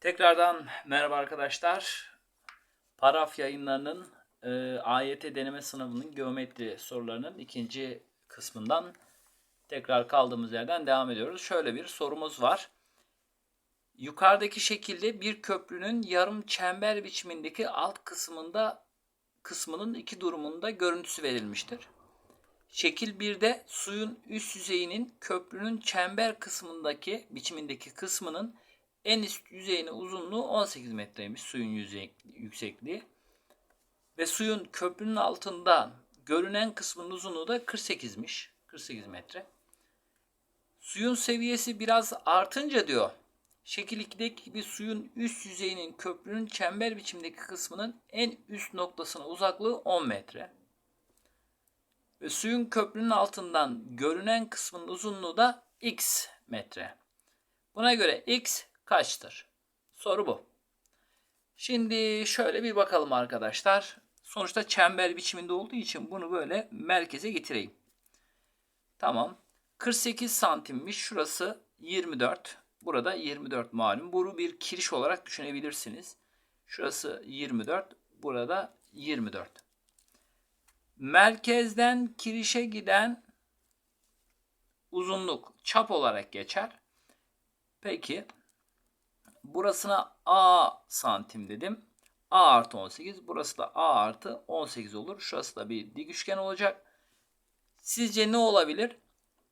Tekrardan merhaba arkadaşlar. Paraf yayınlarının e, AYT deneme sınavının geometri sorularının ikinci kısmından tekrar kaldığımız yerden devam ediyoruz. Şöyle bir sorumuz var. Yukarıdaki şekilde bir köprünün yarım çember biçimindeki alt kısmında kısmının iki durumunda görüntüsü verilmiştir. Şekil 1'de suyun üst yüzeyinin köprünün çember kısmındaki biçimindeki kısmının en üst yüzeyinin uzunluğu 18 metreymiş suyun yüzey, yüksekliği. Ve suyun köprünün altında görünen kısmının uzunluğu da 48'miş. 48 metre. Suyun seviyesi biraz artınca diyor. Şekil 2'deki gibi suyun üst yüzeyinin köprünün çember biçimindeki kısmının en üst noktasına uzaklığı 10 metre. Ve suyun köprünün altından görünen kısmının uzunluğu da x metre. Buna göre x kaçtır? Soru bu. Şimdi şöyle bir bakalım arkadaşlar. Sonuçta çember biçiminde olduğu için bunu böyle merkeze getireyim. Tamam. 48 santimmiş. Şurası 24. Burada 24 malum. Bunu bir kiriş olarak düşünebilirsiniz. Şurası 24. Burada 24. Merkezden kirişe giden uzunluk çap olarak geçer. Peki burasına A santim dedim. A artı 18. Burası da A artı 18 olur. Şurası da bir dik üçgen olacak. Sizce ne olabilir?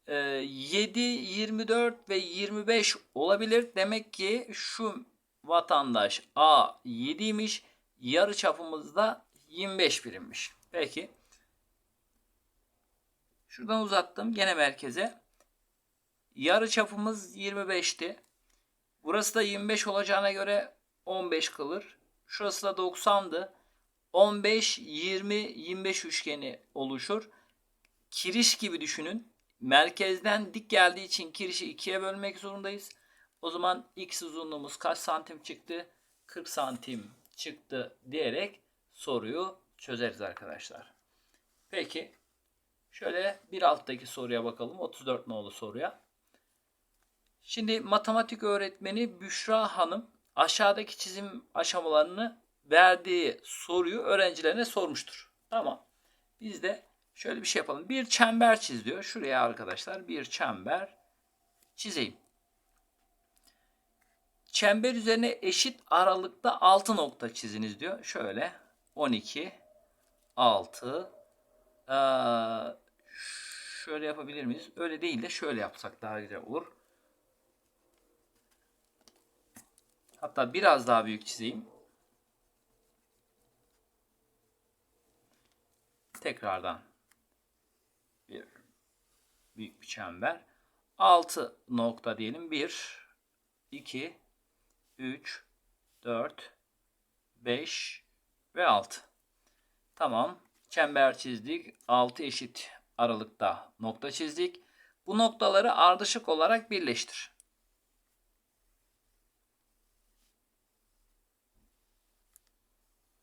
Ee, 7, 24 ve 25 olabilir. Demek ki şu vatandaş A 7'ymiş. Yarı çapımız da 25 birimmiş. Peki. Şuradan uzattım gene merkeze. Yarı çapımız 25'ti. Burası da 25 olacağına göre 15 kalır. Şurası da 90'dı. 15, 20, 25 üçgeni oluşur. Kiriş gibi düşünün. Merkezden dik geldiği için kirişi ikiye bölmek zorundayız. O zaman x uzunluğumuz kaç santim çıktı? 40 santim çıktı diyerek soruyu çözeriz arkadaşlar. Peki şöyle bir alttaki soruya bakalım. 34 nolu soruya. Şimdi matematik öğretmeni Büşra Hanım aşağıdaki çizim aşamalarını verdiği soruyu öğrencilerine sormuştur. Tamam. Biz de şöyle bir şey yapalım. Bir çember çiz diyor. Şuraya arkadaşlar bir çember çizeyim. Çember üzerine eşit aralıkta 6 nokta çiziniz diyor. Şöyle 12 6 ee, şöyle yapabilir miyiz? Öyle değil de şöyle yapsak daha güzel olur. Hatta biraz daha büyük çizeyim. Tekrardan bir büyük bir çember. 6 nokta diyelim. 1 2 3 4 5 ve 6. Tamam. Çember çizdik. 6 eşit aralıkta nokta çizdik. Bu noktaları ardışık olarak birleştir.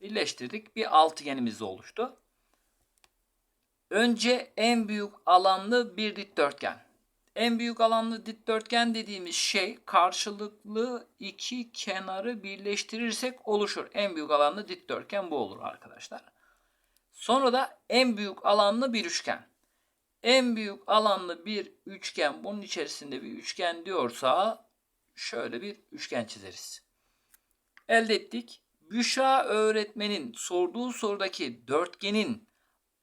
Birleştirdik. Bir altıgenimiz oluştu. Önce en büyük alanlı bir dikdörtgen. En büyük alanlı dikdörtgen dediğimiz şey karşılıklı iki kenarı birleştirirsek oluşur. En büyük alanlı dikdörtgen bu olur arkadaşlar. Sonra da en büyük alanlı bir üçgen. En büyük alanlı bir üçgen bunun içerisinde bir üçgen diyorsa şöyle bir üçgen çizeriz. Elde ettik. Büşra öğretmenin sorduğu sorudaki dörtgenin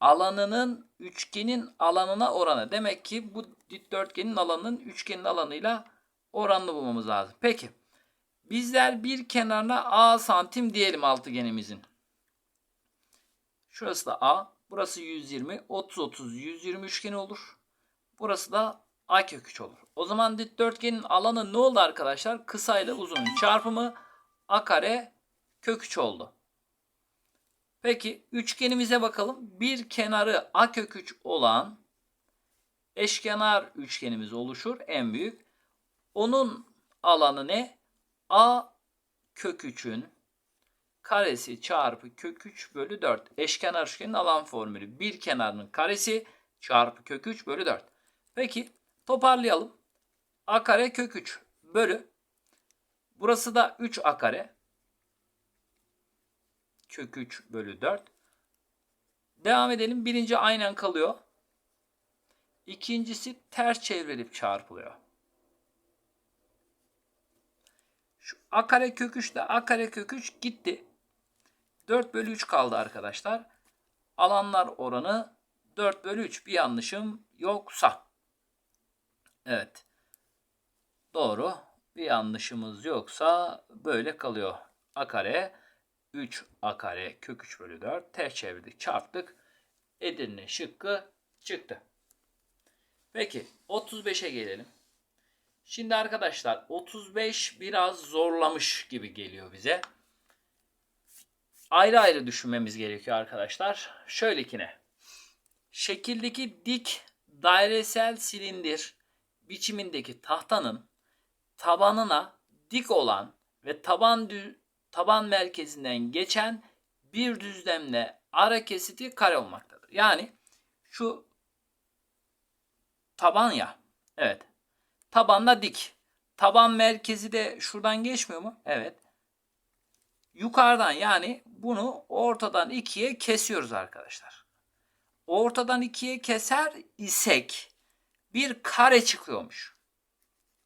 alanının üçgenin alanına oranı. Demek ki bu dikdörtgenin alanının üçgenin alanıyla oranını bulmamız lazım. Peki. Bizler bir kenarına A santim diyelim altıgenimizin. Şurası da A. Burası 120. 30 30 120 üçgeni olur. Burası da A kök 3 olur. O zaman dikdörtgenin alanı ne oldu arkadaşlar? Kısa ile uzunun çarpımı A kare kök 3 oldu. Peki üçgenimize bakalım. Bir kenarı a kök 3 olan eşkenar üçgenimiz oluşur. En büyük. Onun alanı ne? a kök 3'ün karesi çarpı kök 3 bölü 4. Eşkenar üçgenin alan formülü. Bir kenarının karesi çarpı kök 3 bölü 4. Peki toparlayalım. a kare kök 3 bölü Burası da 3 a kare. Kök 3 bölü 4. Devam edelim. Birinci aynen kalıyor. İkincisi ters çevrilip çarpılıyor. Şu a kare kök 3 ile a kare kök 3 gitti. 4 bölü 3 kaldı arkadaşlar. Alanlar oranı 4 bölü 3. Bir yanlışım yoksa. Evet. Doğru. Bir yanlışımız yoksa böyle kalıyor. A kare 3 a kare kök 3 bölü 4 ters çevirdik çarptık. Edirne şıkkı çıktı. Peki 35'e gelelim. Şimdi arkadaşlar 35 biraz zorlamış gibi geliyor bize. Ayrı ayrı düşünmemiz gerekiyor arkadaşlar. Şöylekine. Şekildeki dik dairesel silindir biçimindeki tahtanın tabanına dik olan ve taban dü- taban merkezinden geçen bir düzlemle ara kesiti kare olmaktadır. Yani şu taban ya. Evet. Tabanla dik. Taban merkezi de şuradan geçmiyor mu? Evet. Yukarıdan yani bunu ortadan ikiye kesiyoruz arkadaşlar. Ortadan ikiye keser isek bir kare çıkıyormuş.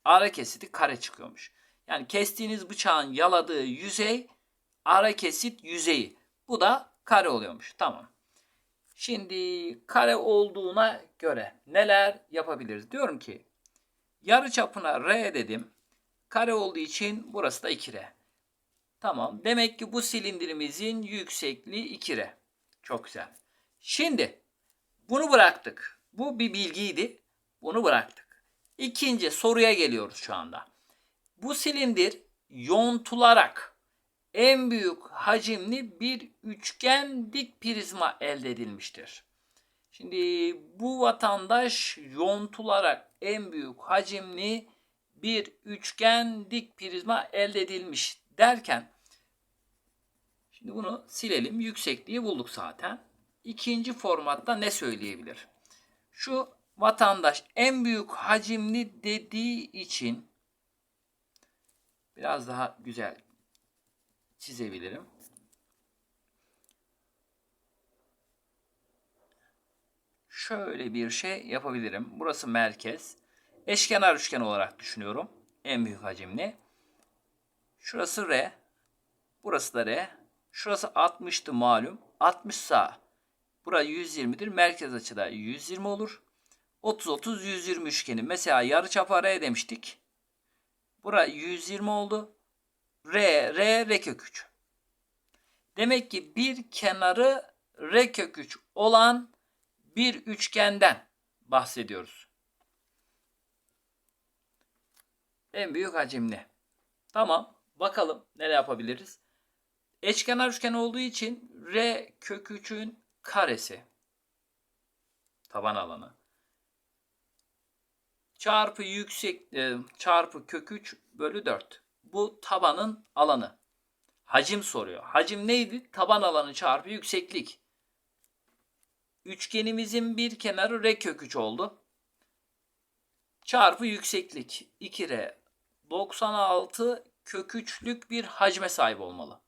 Ara kesiti kare çıkıyormuş. Yani kestiğiniz bıçağın yaladığı yüzey ara kesit yüzeyi. Bu da kare oluyormuş. Tamam. Şimdi kare olduğuna göre neler yapabiliriz? Diyorum ki yarı çapına R dedim. Kare olduğu için burası da 2R. Tamam. Demek ki bu silindirimizin yüksekliği 2R. Çok güzel. Şimdi bunu bıraktık. Bu bir bilgiydi. Bunu bıraktık. İkinci soruya geliyoruz şu anda. Bu silindir yontularak en büyük hacimli bir üçgen dik prizma elde edilmiştir. Şimdi bu vatandaş yontularak en büyük hacimli bir üçgen dik prizma elde edilmiş derken şimdi bunu silelim. Yüksekliği bulduk zaten. İkinci formatta ne söyleyebilir? Şu vatandaş en büyük hacimli dediği için biraz daha güzel çizebilirim. Şöyle bir şey yapabilirim. Burası merkez. Eşkenar üçgen olarak düşünüyorum. En büyük hacimli. Şurası R. Burası da R. Şurası 60'tı malum. 60 sağ. Burası 120'dir. Merkez açıda 120 olur. 30 30 120 üçgeni. Mesela yarıçap R demiştik. Bura 120 oldu. R, R, R kök 3. Demek ki bir kenarı R kök 3 olan bir üçgenden bahsediyoruz. En büyük hacimli. Tamam. Bakalım neler yapabiliriz. Eşkenar üçgen olduğu için R kök 3'ün karesi. Taban alanı. Çarpı yüksek e, çarpı kök 3 bölü 4. Bu tabanın alanı. Hacim soruyor. Hacim neydi? Taban alanı çarpı yükseklik. Üçgenimizin bir kenarı R kök 3 oldu. Çarpı yükseklik. 2R 96 kök 3'lük bir hacme sahip olmalı.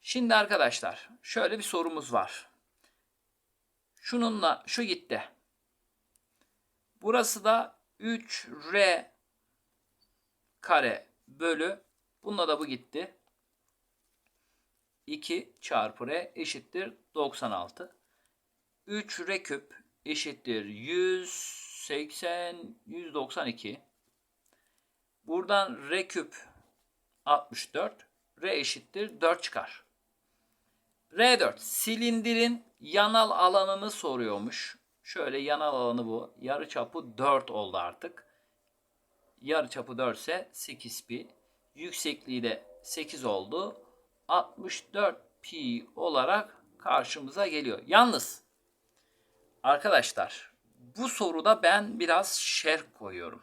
Şimdi arkadaşlar şöyle bir sorumuz var. Şununla şu gitti. Burası da 3R kare bölü bununla da bu gitti. 2 çarpı R eşittir 96. 3R küp eşittir 180 192. Buradan R küp 64. R eşittir 4 çıkar. R4 silindirin yanal alanını soruyormuş. Şöyle yanal alanı bu. Yarı çapı 4 oldu artık. Yarı çapı 4 ise 8 pi. Yüksekliği de 8 oldu. 64 pi olarak karşımıza geliyor. Yalnız arkadaşlar bu soruda ben biraz şerh koyuyorum.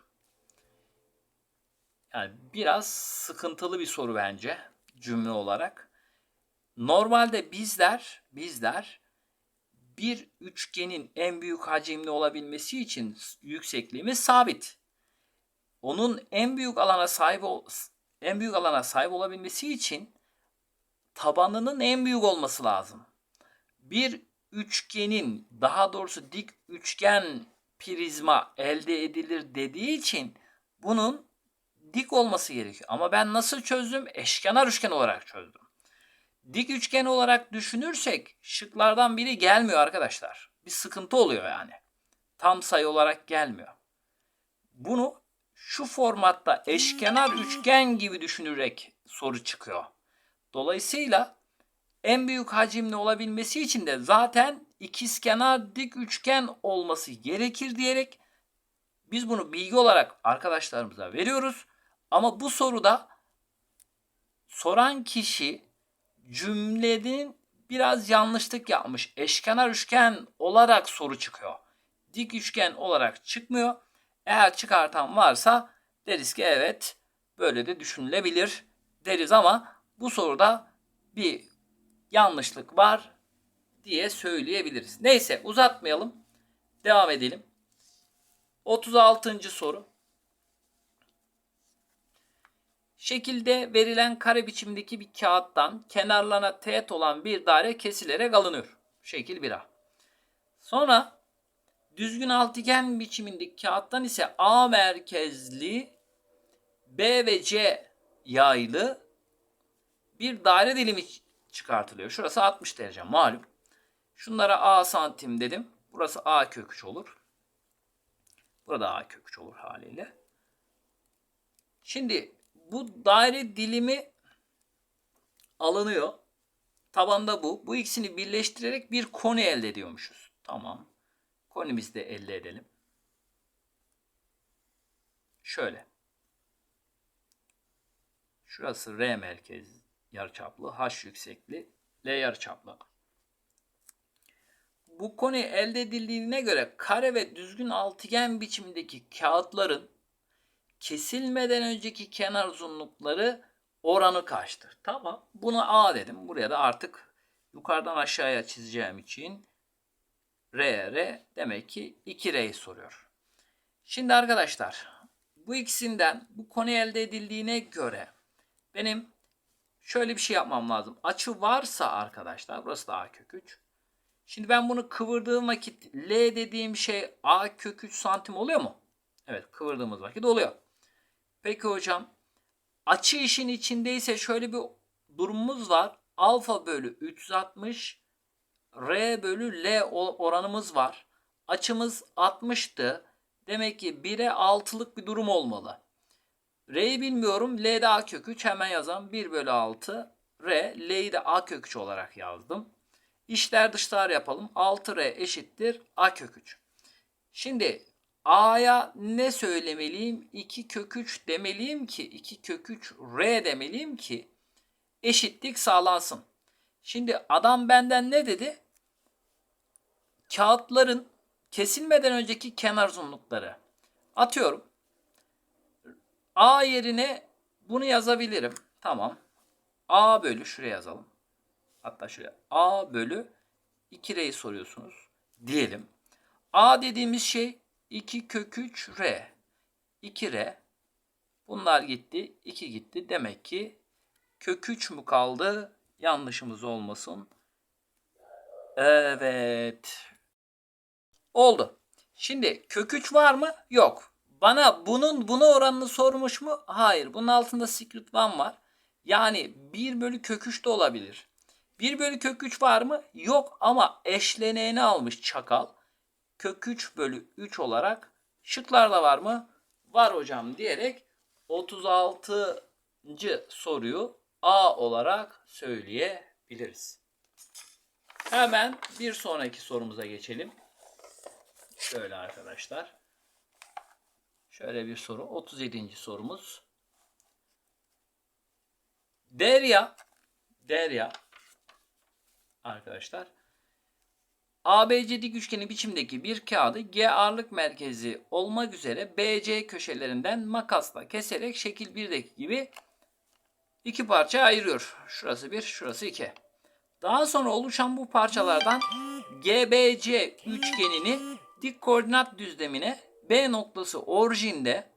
Yani biraz sıkıntılı bir soru bence cümle olarak. Normalde bizler bizler bir üçgenin en büyük hacimli olabilmesi için yüksekliğimiz sabit. onun en büyük alana sahip ol, en büyük alana sahip olabilmesi için tabanının en büyük olması lazım. Bir üçgenin daha doğrusu dik üçgen prizma elde edilir dediği için bunun dik olması gerekiyor. Ama ben nasıl çözdüm? Eşkenar üçgen olarak çözdüm. Dik üçgen olarak düşünürsek şıklardan biri gelmiyor arkadaşlar. Bir sıkıntı oluyor yani. Tam sayı olarak gelmiyor. Bunu şu formatta eşkenar üçgen gibi düşünerek soru çıkıyor. Dolayısıyla en büyük hacimli olabilmesi için de zaten ikizkenar dik üçgen olması gerekir diyerek biz bunu bilgi olarak arkadaşlarımıza veriyoruz. Ama bu soruda soran kişi cümlenin biraz yanlışlık yapmış. Eşkenar üçgen olarak soru çıkıyor. Dik üçgen olarak çıkmıyor. Eğer çıkartan varsa deriz ki evet böyle de düşünülebilir deriz ama bu soruda bir yanlışlık var diye söyleyebiliriz. Neyse uzatmayalım. Devam edelim. 36. soru. Şekilde verilen kare biçimdeki bir kağıttan kenarlarına teğet olan bir daire kesilerek alınıyor. Şekil 1A. Sonra düzgün altıgen biçimindeki kağıttan ise A merkezli B ve C yaylı bir daire dilimi çıkartılıyor. Şurası 60 derece malum. Şunlara A santim dedim. Burası A kök 3 olur. Burada A kök 3 olur haliyle. Şimdi bu daire dilimi alınıyor. Tabanda bu. Bu ikisini birleştirerek bir koni elde ediyormuşuz. Tamam. Konimizi de elde edelim. Şöyle. Şurası R merkez yarıçaplı, H yüksekli, L yarıçaplı. Bu koni elde edildiğine göre kare ve düzgün altıgen biçimindeki kağıtların kesilmeden önceki kenar uzunlukları oranı kaçtır? Tamam. Buna A dedim. Buraya da artık yukarıdan aşağıya çizeceğim için R, R demek ki 2R'yi soruyor. Şimdi arkadaşlar bu ikisinden bu konu elde edildiğine göre benim şöyle bir şey yapmam lazım. Açı varsa arkadaşlar burası da A kök 3. Şimdi ben bunu kıvırdığım vakit L dediğim şey A kök 3 santim oluyor mu? Evet kıvırdığımız vakit oluyor. Peki hocam açı işin içindeyse şöyle bir durumumuz var. Alfa bölü 360 R bölü L oranımız var. Açımız 60'tı. Demek ki 1'e 6'lık bir durum olmalı. R'yi bilmiyorum. L'de A kök 3 hemen yazalım. 1 bölü 6 R. L'yi de A kök 3 olarak yazdım. İşler dışlar yapalım. 6R eşittir A kök 3. Şimdi A'ya ne söylemeliyim? 2 kök 3 demeliyim ki 2 kök 3 R demeliyim ki eşitlik sağlansın. Şimdi adam benden ne dedi? Kağıtların kesilmeden önceki kenar uzunlukları. Atıyorum. A yerine bunu yazabilirim. Tamam. A bölü şuraya yazalım. Hatta şuraya A bölü 2R'yi soruyorsunuz. Diyelim. A dediğimiz şey 2 kök 3 R. 2R. Bunlar gitti. 2 gitti. Demek ki kök 3 mü kaldı? Yanlışımız olmasın. Evet. Oldu. Şimdi kök 3 var mı? Yok. Bana bunun buna oranını sormuş mu? Hayır. Bunun altında secret one var. Yani 1 bölü kök 3 de olabilir. 1 bölü kök 3 var mı? Yok ama eşleneğini almış çakal. Kök 3 bölü 3 olarak şıklarda var mı? Var hocam diyerek 36. soruyu A olarak söyleyebiliriz. Hemen bir sonraki sorumuza geçelim. Şöyle arkadaşlar. Şöyle bir soru. 37. sorumuz. Derya Derya arkadaşlar ABC dik üçgeni biçimdeki bir kağıdı G ağırlık merkezi olmak üzere BC köşelerinden makasla keserek şekil 1'deki gibi iki parça ayırıyor. Şurası 1, şurası 2. Daha sonra oluşan bu parçalardan GBC üçgenini dik koordinat düzlemine B noktası orijinde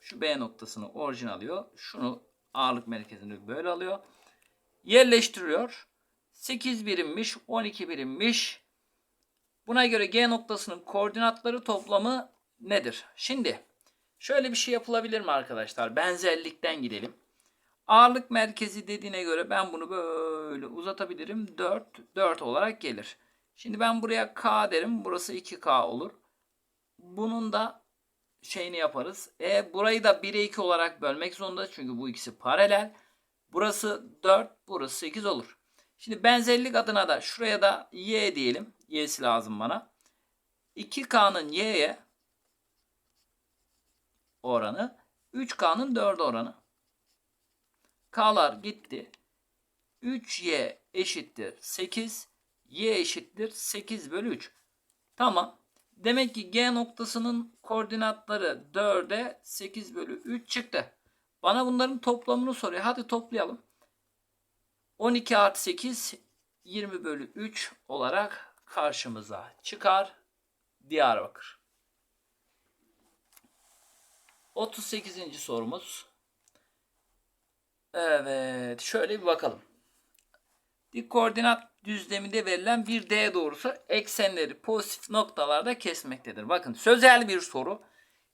Şu B noktasını orijin alıyor. Şunu ağırlık merkezini böyle alıyor. Yerleştiriyor. 8 birimmiş, 12 birimmiş. Buna göre G noktasının koordinatları toplamı nedir? Şimdi şöyle bir şey yapılabilir mi arkadaşlar? Benzerlikten gidelim. Ağırlık merkezi dediğine göre ben bunu böyle uzatabilirim. 4, 4 olarak gelir. Şimdi ben buraya K derim. Burası 2K olur. Bunun da şeyini yaparız. E burayı da 1'e 2 olarak bölmek zorunda. Çünkü bu ikisi paralel. Burası 4, burası 8 olur. Şimdi benzerlik adına da şuraya da y diyelim. Y'si lazım bana. 2K'nın y'ye oranı 3K'nın 4 oranı. K'lar gitti. 3y eşittir 8. Y eşittir 8 bölü 3. Tamam. Demek ki G noktasının koordinatları 4'e 8 bölü 3 çıktı. Bana bunların toplamını soruyor. Hadi toplayalım. 12 artı 8 20 bölü 3 olarak karşımıza çıkar. Diyarbakır. 38. sorumuz. Evet. Şöyle bir bakalım. Dik koordinat düzleminde verilen bir D doğrusu eksenleri pozitif noktalarda kesmektedir. Bakın sözel bir soru.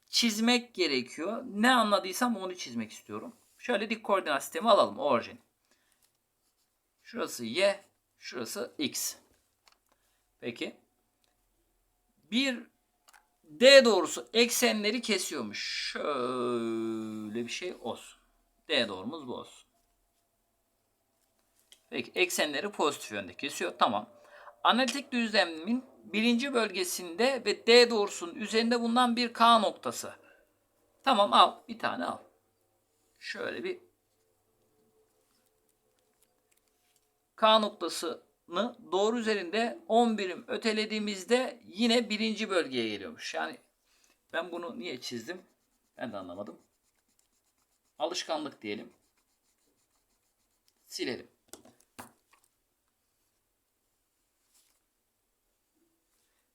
Çizmek gerekiyor. Ne anladıysam onu çizmek istiyorum. Şöyle dik koordinat sistemi alalım. Orijin. Şurası Y. Şurası X. Peki. Bir D doğrusu eksenleri kesiyormuş. Şöyle bir şey olsun. D doğrumuz bu olsun. Peki eksenleri pozitif yönde kesiyor. Tamam. Analitik düzlemin birinci bölgesinde ve D doğrusunun üzerinde bulunan bir K noktası. Tamam al. Bir tane al. Şöyle bir K noktasını doğru üzerinde 10 birim ötelediğimizde yine birinci bölgeye geliyormuş. Yani ben bunu niye çizdim? Ben de anlamadım. Alışkanlık diyelim. Silelim.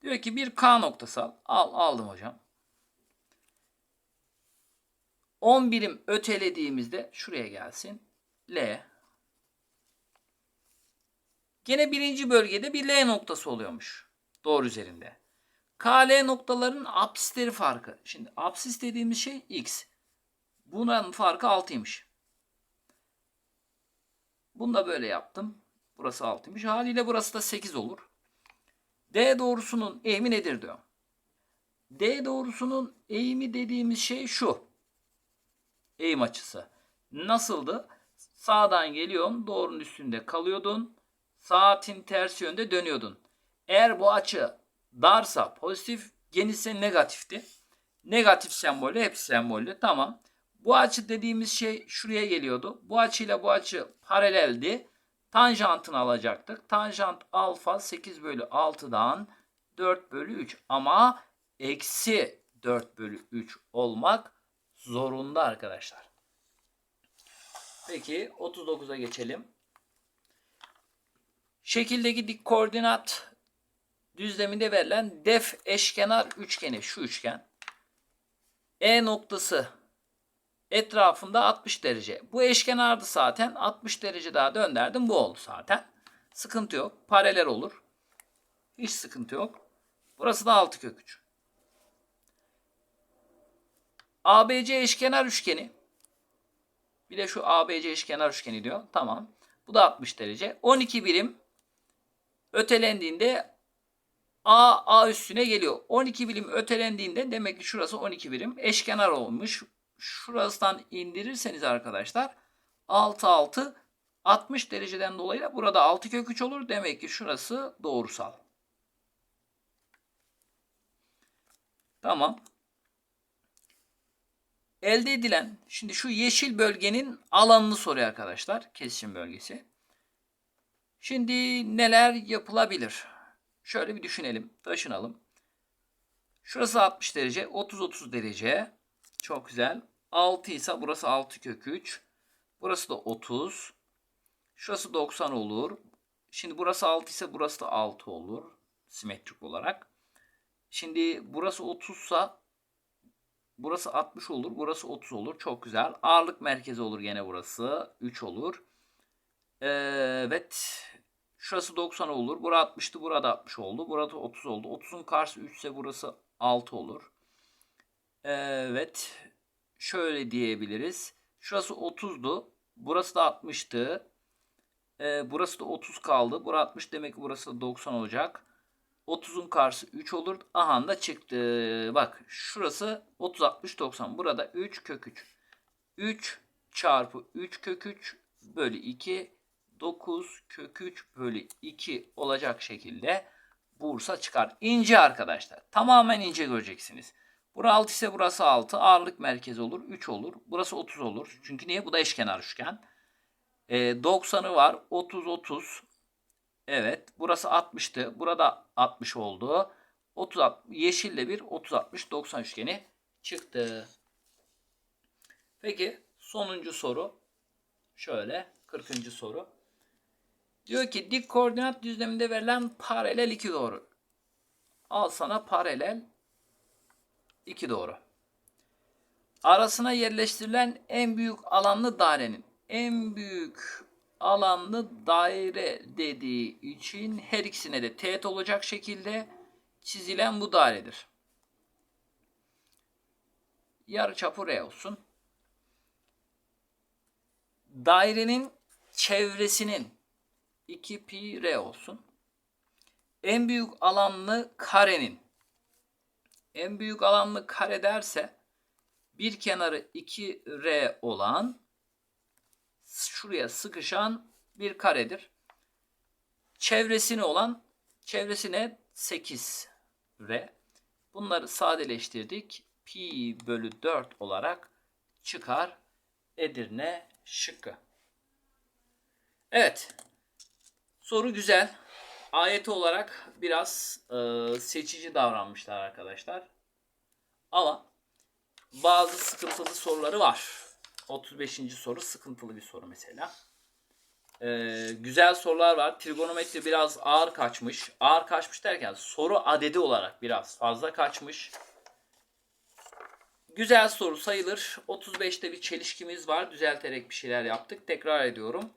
Diyor ki bir K noktası al. Al aldım hocam. 10 birim ötelediğimizde şuraya gelsin. L. Gene birinci bölgede bir L noktası oluyormuş. Doğru üzerinde. KL noktaların apsisleri farkı. Şimdi apsis dediğimiz şey X. Bunun farkı 6'ymış. Bunu da böyle yaptım. Burası 6'ymış. Haliyle burası da 8 olur. D doğrusunun eğimi nedir diyor. D doğrusunun eğimi dediğimiz şey şu. Eğim açısı. Nasıldı? Sağdan geliyorsun, doğrunun üstünde kalıyordun. Saatin tersi yönde dönüyordun. Eğer bu açı darsa pozitif, genişse negatifti. Negatif sembolü hep sembollü. Tamam. Bu açı dediğimiz şey şuraya geliyordu. Bu açıyla bu açı paraleldi. Tanjantını alacaktık. Tanjant alfa 8 bölü 6'dan 4 bölü 3. Ama eksi 4 bölü 3 olmak zorunda arkadaşlar. Peki 39'a geçelim. Şekildeki dik koordinat düzleminde verilen def eşkenar üçgeni şu üçgen. E noktası etrafında 60 derece. Bu eşkenardı zaten. 60 derece daha döndürdüm. Bu oldu zaten. Sıkıntı yok. Paralel olur. Hiç sıkıntı yok. Burası da 6 kök 3. ABC eşkenar üçgeni. Bir de şu ABC eşkenar üçgeni diyor. Tamam. Bu da 60 derece. 12 birim ötelendiğinde A, A üstüne geliyor. 12 birim ötelendiğinde demek ki şurası 12 birim. Eşkenar olmuş. Şurasından indirirseniz arkadaşlar 6, 6, 60 dereceden dolayı da burada 6 kök 3 olur. Demek ki şurası doğrusal. Tamam. Elde edilen, şimdi şu yeşil bölgenin alanını soruyor arkadaşlar. Kesişim bölgesi. Şimdi neler yapılabilir? Şöyle bir düşünelim. Taşınalım. Şurası 60 derece. 30-30 derece. Çok güzel. 6 ise burası 6 kök 3. Burası da 30. Şurası 90 olur. Şimdi burası 6 ise burası da 6 olur. Simetrik olarak. Şimdi burası 30 ise Burası 60 olur. Burası 30 olur. Çok güzel. Ağırlık merkezi olur gene burası. 3 olur. Evet. Şurası 90 olur. Burada 60'tı. Burada 60 oldu. Burada 30 oldu. 30'un karşısı 3 ise burası 6 olur. Evet. Şöyle diyebiliriz. Şurası 30'du. Burası da 60'tı. Ee, burası da 30 kaldı. Burası 60 demek ki burası da 90 olacak. 30'un karşısı 3 olur. Aha da çıktı. Bak şurası 30 60 90. Burada 3 kök 3. 3 çarpı 3 kök 3 bölü 2 9 kök 3 bölü 2 olacak şekilde Bursa çıkar. İnce arkadaşlar. Tamamen ince göreceksiniz. Burası 6 ise burası 6. Ağırlık merkezi olur. 3 olur. Burası 30 olur. Çünkü niye? Bu da eşkenar üçgen. E, 90'ı var. 30 30. Evet. Burası 60'tı. Burada 60 oldu. 30 yeşille bir 30 60 90 üçgeni çıktı. Peki sonuncu soru şöyle 40. soru. Diyor ki dik koordinat düzleminde verilen paralel iki doğru. Al sana paralel iki doğru. Arasına yerleştirilen en büyük alanlı dairenin en büyük alanlı daire dediği için her ikisine de teğet olacak şekilde çizilen bu dairedir. Yarıçapı R olsun. Dairenin çevresinin 2 pi r olsun. En büyük alanlı karenin en büyük alanlı kare derse bir kenarı 2r olan şuraya sıkışan bir karedir. Çevresini olan çevresine 8 r. Bunları sadeleştirdik. Pi bölü 4 olarak çıkar Edirne şıkkı. Evet. Soru güzel. Ayeti olarak biraz e, seçici davranmışlar arkadaşlar. Ama bazı sıkıntılı soruları var. 35. soru sıkıntılı bir soru mesela. Ee, güzel sorular var. Trigonometri biraz ağır kaçmış. Ağır kaçmış derken soru adedi olarak biraz fazla kaçmış. Güzel soru sayılır. 35'te bir çelişkimiz var. Düzelterek bir şeyler yaptık. Tekrar ediyorum.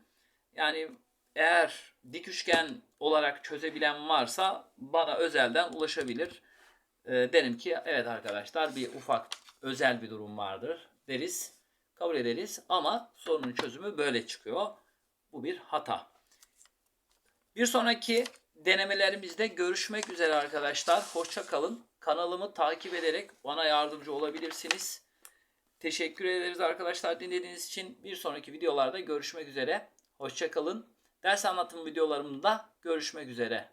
Yani eğer dik üçgen olarak çözebilen varsa bana özelden ulaşabilir. E, derim ki evet arkadaşlar bir ufak özel bir durum vardır deriz. Kabul ederiz ama sorunun çözümü böyle çıkıyor. Bu bir hata. Bir sonraki denemelerimizde görüşmek üzere arkadaşlar. Hoşça kalın. Kanalımı takip ederek bana yardımcı olabilirsiniz. Teşekkür ederiz arkadaşlar dinlediğiniz için. Bir sonraki videolarda görüşmek üzere. Hoşça kalın. Ders anlatım videolarımda görüşmek üzere.